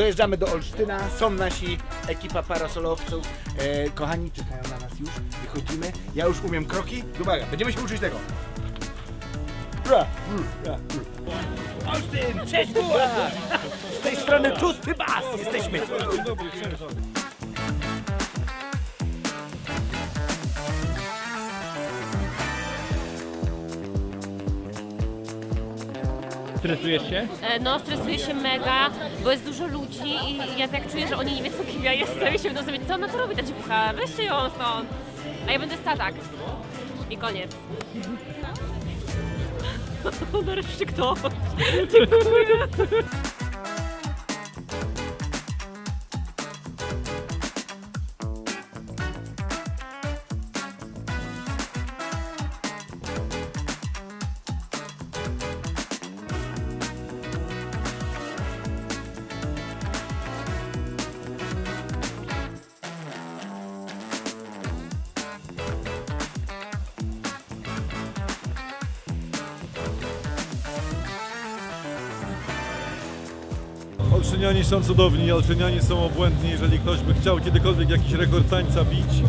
dojeżdżamy do Olsztyna, są nasi ekipa parasolowców, e, kochani czekają na nas już, wychodzimy, ja już umiem kroki, uwaga, będziemy się uczyć tego. Ra, ru. Olsztyn, cześć buła! Z tej strony Tłusty Bas, jesteśmy. Stresujesz się? E, No, stresuję się mega, bo jest dużo ludzi i ja tak czuję, że oni nie wiedzą kim ja jestem i się będą sobie, co ona tu robi ta dziewucha, weźcie ją stąd. A ja będę stała tak. I koniec. Nareszcie ktoś. Dziękuję. Olszynianie są cudowni, Olszynianie są obłędni. Jeżeli ktoś by chciał kiedykolwiek jakiś rekord tańca bić,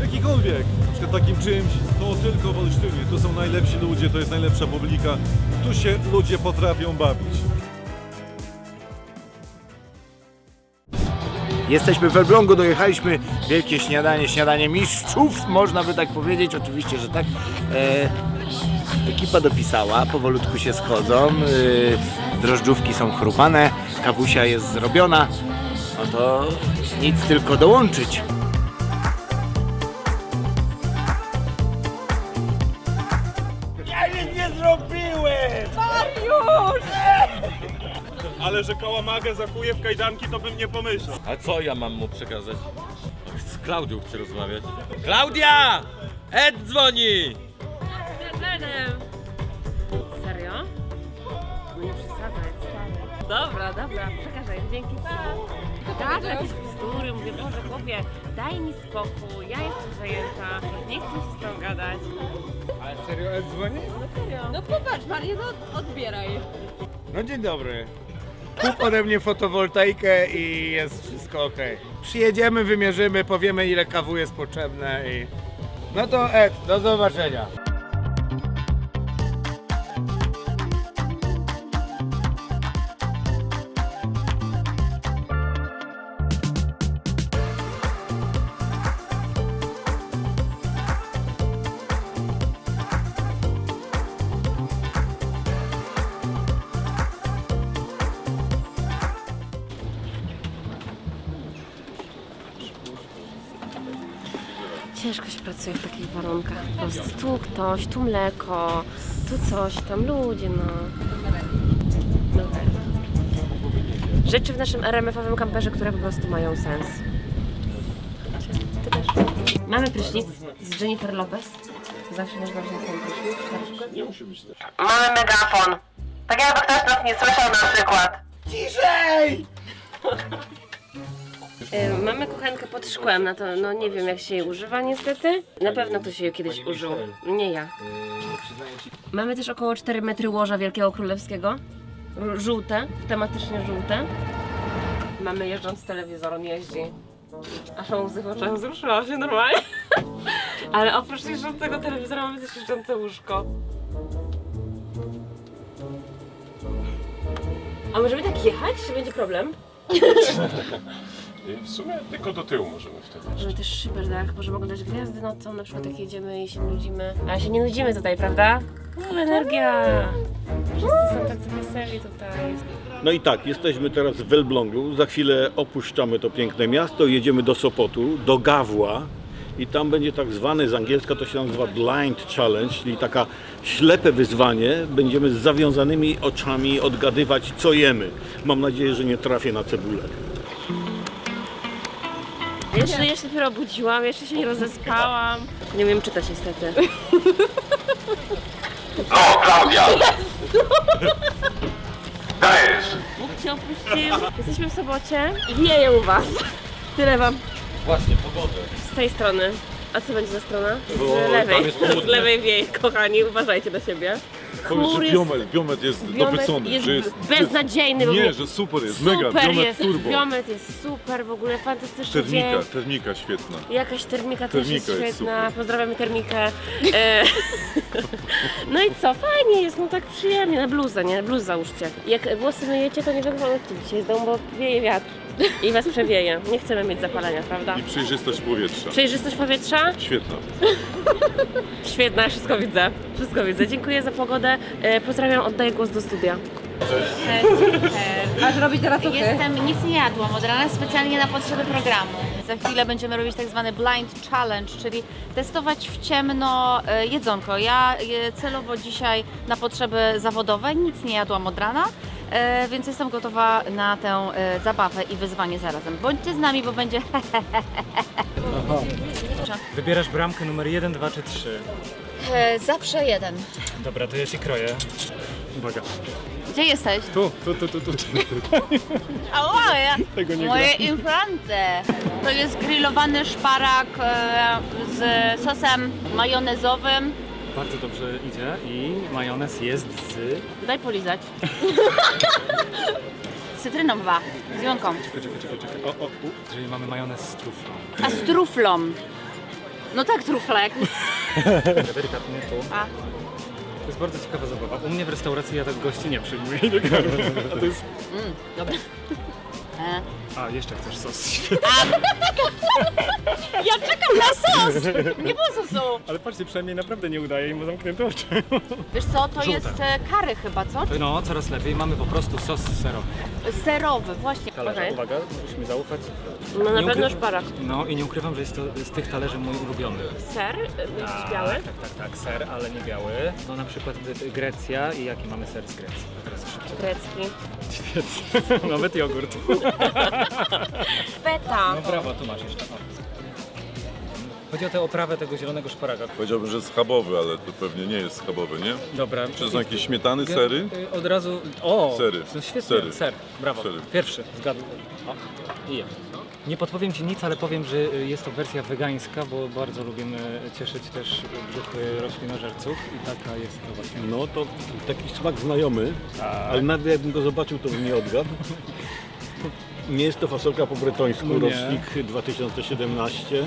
jakikolwiek, na przykład takim czymś, to tylko w Olsztynie. Tu są najlepsi ludzie, to jest najlepsza publika. Tu się ludzie potrafią bawić. Jesteśmy w Elblągu, dojechaliśmy wielkie śniadanie, śniadanie mistrzów, można by tak powiedzieć, oczywiście, że tak. E, ekipa dopisała, powolutku się schodzą, e, drożdżówki są chrupane, kawusia jest zrobiona, no to nic tylko dołączyć. Że kałamagę zakuje w kajdanki, to bym nie pomyślał. A co ja mam mu przekazać? Z Klaudią chcę rozmawiać. Klaudia! Ed dzwoni! Serio? No nie przesadzaj, stary. Dobra, dobra, przekażę. Dzięki, pa. Tak, jakieś bzdury, mówię, Boże chłopie, daj mi spokój, ja jestem zajęta, nie chcę się z tą gadać. Ale serio, Ed dzwoni? No popatrz, Marię, no odbieraj. No dzień dobry. Kup ode mnie fotowoltaikę i jest wszystko ok. Przyjedziemy, wymierzymy, powiemy ile kawu jest potrzebne i... No to Ed, do zobaczenia. Ciężko się pracuje w takich warunkach. Po prostu tu ktoś, tu mleko, tu coś, tam ludzie, no. no tak. Rzeczy w naszym RMF-owym kamperze, które po prostu mają sens. Ty też. Mamy prysznic z Jennifer Lopez. Zawsze nasz ważny ten prysznic. Na przykład. Mamy megafon. Tak jakby ktoś nas nie słyszał na przykład. Ciszej! Y, Mamy kuchenkę pod szkłem, no to no nie wiem jak się jej używa niestety. Na pewno ktoś jej kiedyś użył. Nie ja. Mamy też około 4 metry łoża Wielkiego Królewskiego. R- Żółte, tematycznie żółte. Mamy jeżdżący telewizor, on jeździ. Aż mam łzy w oczach, wzruszyłam się normalnie. Ale oprócz jeżdżącego telewizora mamy też jeżdżące łóżko. A możemy tak jechać, czy będzie problem? W sumie tylko do tyłu możemy wtedy. Mamy też szyber, możemy oglądać gwiazdy nocą, na przykład jak jedziemy i się nudzimy. Ale się nie nudzimy tutaj, prawda? No, energia! Wszyscy są tacy weseli tutaj. No i tak, jesteśmy teraz w Elblągu. Za chwilę opuszczamy to piękne miasto, jedziemy do Sopotu, do Gawła. I tam będzie tak zwany, z angielska to się nazywa Blind Challenge, czyli taka ślepe wyzwanie. Będziemy z zawiązanymi oczami odgadywać, co jemy. Mam nadzieję, że nie trafię na cebulę. Jeszcze, jeszcze dopiero obudziłam, jeszcze się nie rozespałam. Nie umiem czytać niestety. O, Klaudia! Dajesz! Bóg cię opuścił. Jesteśmy w sobocie i wieje u was. Tyle wam Właśnie, pogodę. z tej strony. A co będzie za strona? Bo Z tam lewej. jest Z lewej wieje, kochani, uważajcie na siebie. Powiedz, Chmur że biomet, biomet jest Biomet dopycony, jest że jest... beznadziejny w ogóle. Nie, że super jest, mega, Super biomet jest, turbo. biomet jest super, w ogóle fantastyczny Termika, dzień. termika świetna. Jakaś termika też jest Termika jest świetna, super. pozdrawiamy termikę. E, no i co, fajnie jest, no tak przyjemnie, na bluzę, nie? Bluz załóżcie. Jak włosy myjecie, to nie wyglądajcie dzisiaj z domu, bo wieje wiatr i was przewieje. Nie chcemy mieć zapalenia, prawda? I przejrzystość powietrza. Przejrzystość powietrza? Świetna. Świetna, wszystko widzę. Wszystko widzę. Dziękuję za pogodę. E, pozdrawiam, oddaję głos do studia. Masz robić teraz okay. Jestem, nic nie jadłam od rana specjalnie na potrzeby programu. Za chwilę będziemy robić tak zwany blind challenge, czyli testować w ciemno e, jedzonko. Ja e, celowo dzisiaj na potrzeby zawodowe nic nie jadłam od rana, e, więc jestem gotowa na tę e, zabawę i wyzwanie zarazem. Bądźcie z nami, bo będzie Wybierasz bramkę numer 1, 2 czy 3. e, zawsze jeden. Dobra, to ja ci kroję. Uwaga. Gdzie jesteś? Tu, tu, tu, tu, tu. A moje, Tego nie moje infrante. To jest grillowany szparak e, z sosem majonezowym. Bardzo dobrze idzie i majonez jest z... Daj polizać. Z cytryną chyba, z jąką. Czekaj, czekaj, czekaj, czekaj. O, o, u. Czyli mamy majonez z truflą. A z truflą. No tak, truflek. Delikatnie tu. A. To jest bardzo ciekawa zabawa. U mnie w restauracji ja tak gości nie przyjmuję. A to jest... Dobra. E. A, jeszcze chcesz sos. Ja czekam na sos! Nie było sosu. Ale patrzcie, przynajmniej naprawdę nie udaje im, bo zamknięte oczy. Wiesz co, to Żółte. jest e, kary chyba, co? No, coraz lepiej. Mamy po prostu sos serowy. Serowy, właśnie. Talerze, Okej. uwaga, musisz mi zaufać. No na Nie pewno ukry- szparak. No i nie ukrywam, że jest to z tych talerzy mój ulubiony. Ser, e, jakiś biały. Tak, tak, tak, ser, ale nie biały. No na przykład y, y, Grecja i jaki mamy ser z Grecji? Teraz szybko. Grecki. Świetnie. Nawet jogurt. Feta. No brawo, tu masz jeszcze. O. Chodzi o tę oprawę tego zielonego szparaga. Powiedziałbym, że schabowy, ale to pewnie nie jest schabowy, nie? Dobra. Czy to są jakieś śmietany, sery? Y, Od razu. O! Sery. No świetnie. Sery. Ser. Brawo. Sery. Pierwszy. Zgadł. O. I ja. Nie podpowiem Ci nic, ale powiem, że y, jest to wersja wegańska, bo bardzo lubimy cieszyć też brzuchy roślinożerców i taka jest to właśnie. No to taki smak znajomy, ale nawet jakbym go zobaczył, to bym nie odgadł. Nie jest to fasolka po bretońsku, No rocznik 2017.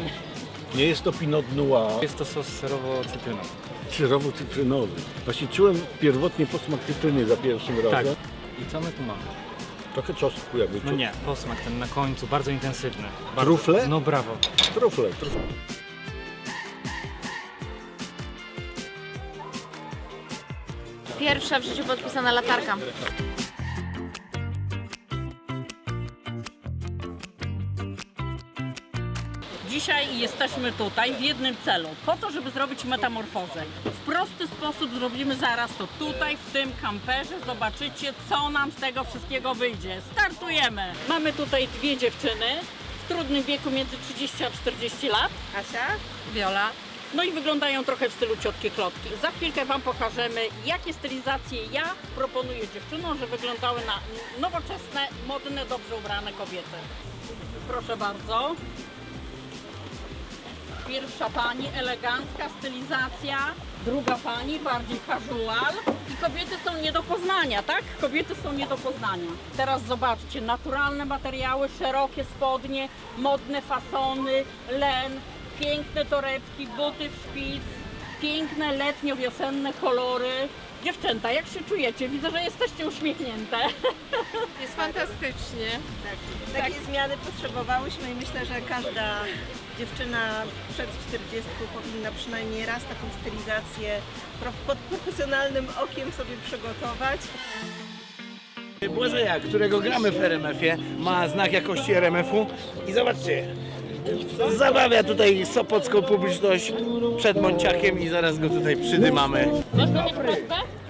Nie jest to Pinot Noir, Jest to sos serowo-cytrynowy. cyrowo-cytrynowy. Właśnie czułem pierwotnie posmak cytryny za pierwszym Tak. razem. I co my tu mamy? Trochę czosnku jakby. No nie, posmak ten na końcu, bardzo intensywny. Bardzo, Trufle? No brawo. Trufle, trufle. Pierwsza w życiu podpisana latarka. Dzisiaj jesteśmy tutaj w jednym celu, po to, żeby zrobić metamorfozę. W prosty sposób zrobimy zaraz to tutaj, w tym kamperze. Zobaczycie, co nam z tego wszystkiego wyjdzie. Startujemy! Mamy tutaj dwie dziewczyny w trudnym wieku między 30 a 40 lat. Kasia? Wiola. No i wyglądają trochę w stylu ciotki klotki. Za chwilkę Wam pokażemy, jakie stylizacje ja proponuję dziewczynom, że wyglądały na nowoczesne, modne, dobrze ubrane kobiety. Proszę bardzo. Pierwsza pani, elegancka stylizacja. Druga pani, bardziej casual. I kobiety są nie do poznania, tak? Kobiety są nie do poznania. Teraz zobaczcie, naturalne materiały, szerokie spodnie, modne fasony, len, piękne torebki, buty w szpic, piękne letnio-wiosenne kolory. Dziewczęta, jak się czujecie? Widzę, że jesteście uśmiechnięte. Jest fantastycznie. Takiej zmiany potrzebowałyśmy i myślę, że każda dziewczyna przed 40 powinna przynajmniej raz taką stylizację pod profesjonalnym okiem sobie przygotować. Błazeja, którego gramy w RMF-ie, ma znak jakości RMF-u i zobaczcie, zabawia tutaj sopocką publiczność przed Monciakiem i zaraz go tutaj przydymamy.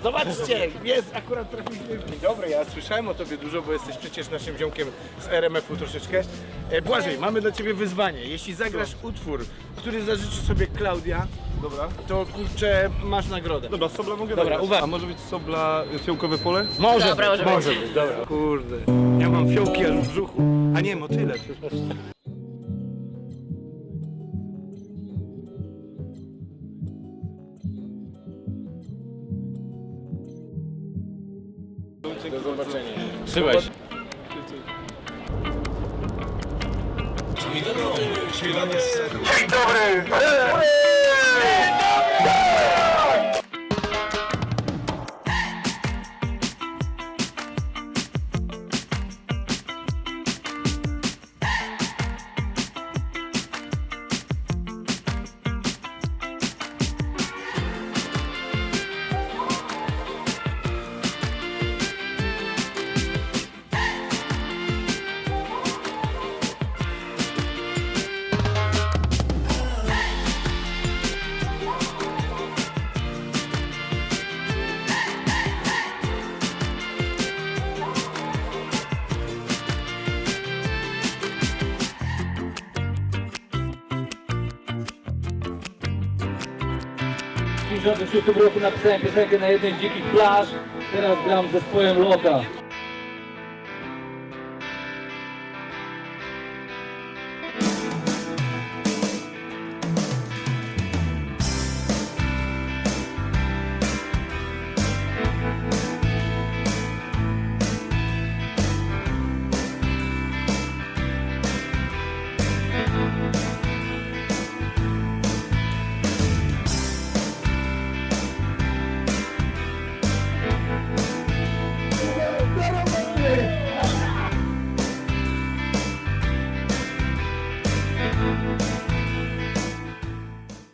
Zobaczcie, jest, akurat trafiliśmy dzień dobry, ja słyszałem o tobie dużo, bo jesteś przecież naszym ziomkiem z RMF-u troszeczkę. E, Błażej, mamy dla ciebie wyzwanie. Jeśli zagrasz utwór, który zażyczy sobie Klaudia, Dobra. to kurczę, masz nagrodę. Dobra, sobla mogę Dobra, uwaga. A może być sobla fiołkowe pole? Może Dobra, być, może może być, dobra. Kurde, ja mam fiołki aż w brzuchu, a nie, motyle, Trzymaj się. Dzień dobry! 1956 roku napisałem piosenkę na jednej z dzikich plaż, teraz gram z zespołem Loka.